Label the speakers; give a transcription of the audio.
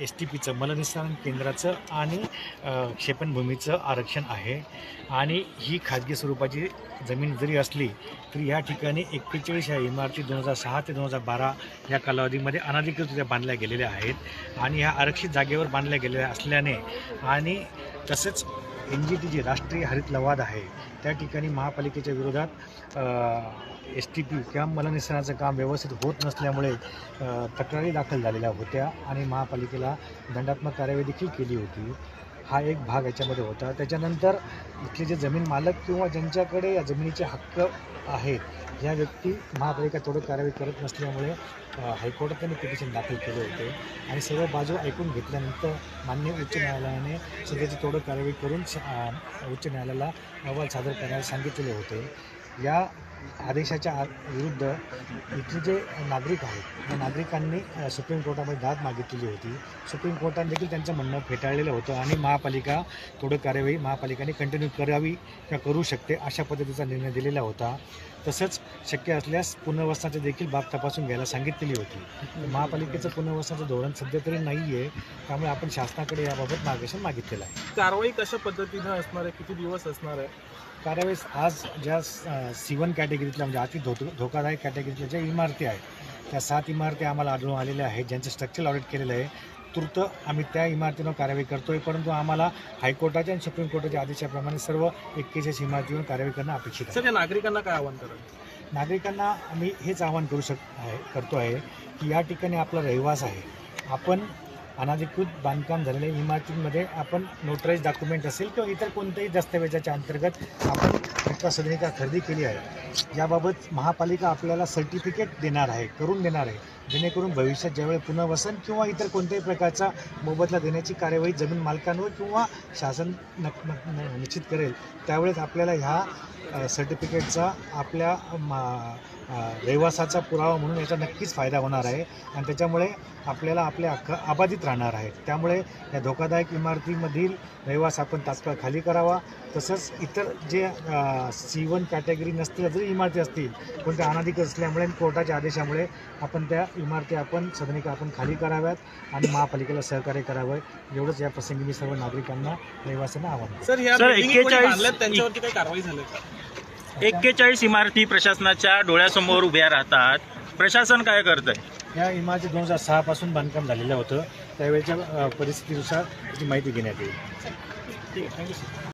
Speaker 1: S T पीचं मलनिस्सारण केंद्राचं आणि क्षेपणभूमीचं आरक्षण आहे. आणि ही खाजगी स्वरूपाची जमीन जरी असली तरी या ठिकाणी एक्केचाळीस या इमारती दोन हजार सहा ते दोन हजार बारा या कालावधीमध्ये अनाधिकृतरित्या बांधल्या गेलेल्या आहेत. आणि ह्या आरक्षित जागेवर बांधल्या गेलेल्या असल्याने आणि तसेच एन जी टी जी राष्ट्रीय हरित लवाद आहे त्या ठिकाणी महापालिकेच्या विरोधात एस टी पी किंवा मलनिस्सरणाचं काम व्यवस्थित होत नसल्यामुळे तक्रारी दाखल झालेल्या होत्या आणि महापालिकेला दंडात्मक कार्यवाही देखील केली होती. हा एक भाग याच्यामध्ये होता. त्याच्यानंतर इथले जे जमीन मालक किंवा ज्यांच्याकडे या जमिनीचे हक्क आहेत या व्यक्ती महापालिका थोडं कारवाई करत नसल्यामुळे हायकोर्टात त्यांनी पिटिशन दाखल केले होते. आणि सर्व बाजू ऐकून घेतल्यानंतर मान्य उच्च न्यायालयाने सध्याची थोडं कारवाई करून उच्च न्यायालयाला अहवाल सादर करायला सांगितलेले होते. या आदेशाच्या विरुद्ध इथले जे नागरिक आहेत या नागरिकांनी सुप्रीम कोर्टामध्ये दाद मागितलेली होती. सुप्रीम कोर्टाने देखील त्यांचं म्हणणं फेटाळलेलं होतं आणि महापालिका थोडं कार्यवाही महापालिकाने कंटिन्यू करावी किंवा करू शकते अशा पद्धतीचा निर्णय दिलेला होता. तसंच शक्य असल्यास पुनर्वसनाची देखील बाब तपासून घ्यायला सांगितलेली होती. महापालिकेचं पुनर्वसनाचं धोरण सध्या तरी नाही आहे त्यामुळे आपण शासनाकडे याबाबत मार्गदर्शन मागितलेलं आहे.
Speaker 2: कारवाई कशा पद्धतीनं असणार आहे? किती दिवस असणार आहे?
Speaker 1: त्यावेळेस आज ज्या सी वन कॅटेगरीतल्या म्हणजे अति धो धोकादायक कॅटेगरीतल्या ज्या इमारती आहेत त्या सात इमारती आम्हाला आढळून आलेल्या आहेत ज्यांचं स्ट्रक्चरल ऑडिट केलेलं आहे. तूर्त आम्ही त्या इमारतींवर कारवाई करतोय परंतु आम्हाला हायकोर्टाच्या आणि सुप्रीम कोर्टाच्या आदेशाप्रमाणे सर्व एक्केचाळीस इमारतीवर कारवाई करणं अपेक्षित आहे.
Speaker 2: सर या नागरिकांना काय आव्हान कराल?
Speaker 1: नागरिकांना आम्ही हेच आवाहन करू शक आहे करतो आहे की या ठिकाणी आपला रहिवास आहे. आपण अनाधिकृत बांधकाम झालेल्या इमारतींमध्ये आपण नोटराईज डॉक्युमेंट असेल किंवा इतर कोणत्याही दस्तावेजाच्या अंतर्गत आपण हक्का सदनिका खरेदी केली आहे. याबाबत महापालिका आपल्याला सर्टिफिकेट देणार आहे करून देणार आहे. जेणेकरून भविष्यात ज्यावेळी पुनर्वसन किंवा इतर कोणत्याही प्रकारचा मोबदला देण्याची कार्यवाही जमीन मालकांवर किंवा शासन नक निश्चित करेल त्यावेळेस आपल्याला ह्या सर्टिफिकेटचा आपल्या मा- रहिवासाचा पुरावा म्हणून याचा नक्कीच फायदा होणार आहे. आणि त्याच्यामुळे आपल्याला आपले हक्क अबाधित राहणार आहेत त्यामुळे या धोकादायक इमारतीमधील रहिवास आपण तात्काळ खाली करावा. तसंच इतर जे सी वन कॅटेगरी नसतील जरी इमारती असतील पण त्या अनाधिकृत असल्यामुळे आणि कोर्टाच्या आदेशामुळे आपण त्या इमारती आपण सदनिका आपण खाली कराव्यात आणि महापालिकेला सहकार्य करावं. एवढंच या प्रसंगी मी सर्व नागरिकांना रहिवाशांना आवाहन.
Speaker 2: सर ह्या
Speaker 3: सर,
Speaker 2: building कोणी
Speaker 3: 41
Speaker 2: बांधल्यात त्यांच्यावरती काही कारवाई झाली का?
Speaker 3: एक्केचाळीस इमारती प्रशासनाच्या डोळ्यासमोर उभ्या राहतात. प्रशासन काय करत आहे
Speaker 1: या इमारती दोन हजार सहापासून बांधकाम झालेलं होतं. त्यावेळेच्या परिस्थितीनुसार त्याची माहिती घेण्यात येईल.
Speaker 2: ठीक आहे. Thank you sir.